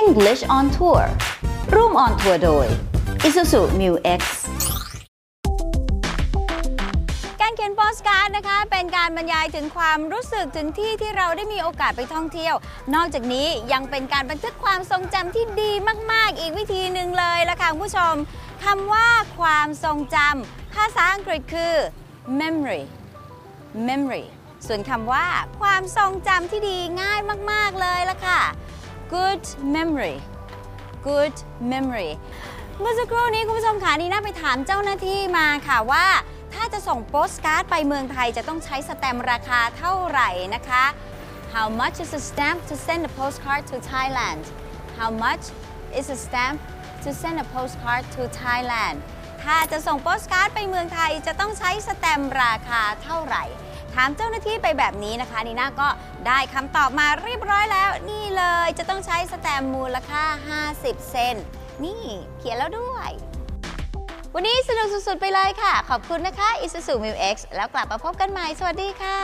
English on Tour ร่วม on tour โดย Isuzu Mu X การเขียนโปสการ์ดนะคะ เป็นการบรรยายถึงความรู้สึกถึงที่ที่เราได้มีโอกาสไปท่องเที่ยว นอกจากนี้ยังเป็นการบันทึกความทรงจำที่ดีมาก ๆ อีกวิธีหนึ่งเลยละค่ะคุณผู้ชมคำว่าความทรงจำภาษาอังกฤษคือ memory memory ส่วนคำว่าความทรงจำที่ดีง่ายมาก ๆ เลยละค่ะ good memory good memory เมื่อสักครู่นี้คุณผู้ชมค่ะนี่น่าไปถามเจ้าหน้าที่มาค่ะว่า ถ้าจะส่งโปสการ์ดไปเมืองไทยจะต้องใช้สแตมป์ราคาเท่าไหร่นะคะ How much is a stamp to send a postcard to Thailand How much is a stamp to send a postcard to Thailand ถ้าจะส่งโปสการ์ดไปเมืองไทยจะต้องใช้สแตมป์ราคาเท่าไหร่ ถามเจ้าหน้าที่ไปแบบนี้นะคะนีน่าก็ได้คำตอบมาเรียบร้อยแล้ว นี่เลยจะต้องใช้สแตมป์มูลค่า 50 เซนนี่เขียนแล้วด้วย วันนี้สนุกสุดๆไปเลยค่ะ ขอบคุณนะคะ Isuzu Mu X แล้วกลับมาพบกันใหม่ สวัสดีค่ะ